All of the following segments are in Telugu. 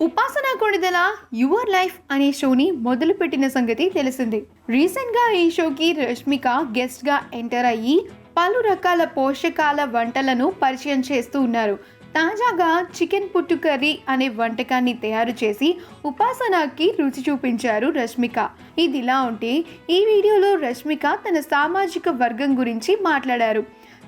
ఉపాసన కొడుదల యువర్ లైఫ్ అనే షోని మొదలుపెట్టిన సంగతి తెలిసిందే. రీసెంట్గా ఈ షోకి రష్మిక గెస్ట్గా ఎంటర్ అయ్యి పలు రకాల పోషకాల వంటలను పరిచయం చేస్తూ ఉన్నారు. తాజాగా చికెన్ పుట్టు కర్రీ అనే వంటకాన్ని తయారు చేసి ఉపాసనకి రుచి చూపించారు రష్మిక. ఇదిలా ఉంటే ఈ వీడియోలో రష్మిక తన సామాజిక వర్గం గురించి మాట్లాడారు.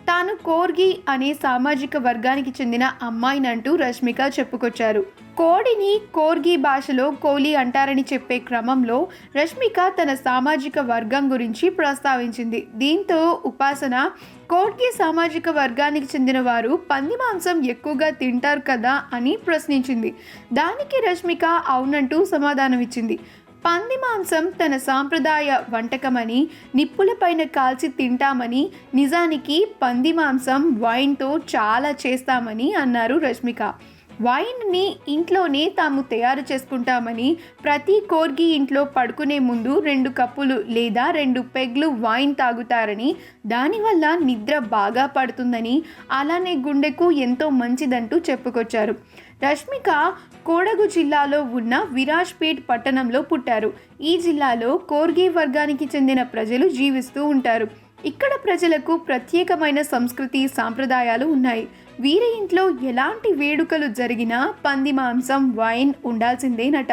తాను కోర్గి అనే సామాజిక వర్గానికి చెందిన అమ్మాయినంటూ రష్మిక చెప్పుకొచ్చారు. కోడిని కోర్గి భాషలో కోలి అంటారని చెప్పే క్రమంలో రష్మిక తన సామాజిక వర్గం గురించి ప్రస్తావించింది. దీంతో ఉపాసన కోర్గి సామాజిక వర్గానికి చెందిన వారు పంది మాంసం ఎక్కువగా తింటారు కదా అని ప్రశ్నించింది. దానికి రష్మిక అవునంటూ సమాధానమిచ్చింది. పంది మాంసం తన సాంప్రదాయ వంటకమని నిప్పులపైన కాల్చి తింటామని నిజానికి పంది మాంసం వైన్తో చాలా చేస్తామని అన్నారు రష్మిక. వైన్ని ఇంట్లోనే తాము తయారు చేసుకుంటామని ప్రతి కోర్గి ఇంట్లో పడుకునే ముందు రెండు కప్పులు లేదా రెండు పెగ్లు వైన్ తాగుతారని దానివల్ల నిద్ర బాగా పడుతుందని అలానే గుండెకు ఎంతో మంచిదంటూ చెప్పుకొచ్చారు. రష్మిక కోడగు జిల్లాలో ఉన్న విరాజ్పేట్ పట్టణంలో పుట్టారు. ఈ జిల్లాలో కోర్గి వర్గానికి చెందిన ప్రజలు జీవిస్తూ ఉంటారు. ఇక్కడ ప్రజలకు ప్రత్యేకమైన సంస్కృతి సాంప్రదాయాలు ఉన్నాయి. వీరి ఇంట్లో ఎలాంటి వేడుకలు జరిగినా పంది మాంసం వైన్ ఉండాల్సిందేనట.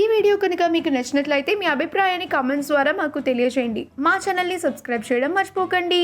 ఈ వీడియో కనుక మీకు నచ్చినట్లయితే మీ అభిప్రాయాన్ని కామెంట్స్ ద్వారా మాకు తెలియజేయండి మా ఛానల్ని సబ్స్క్రైబ్ చేయడం మర్చిపోకండి.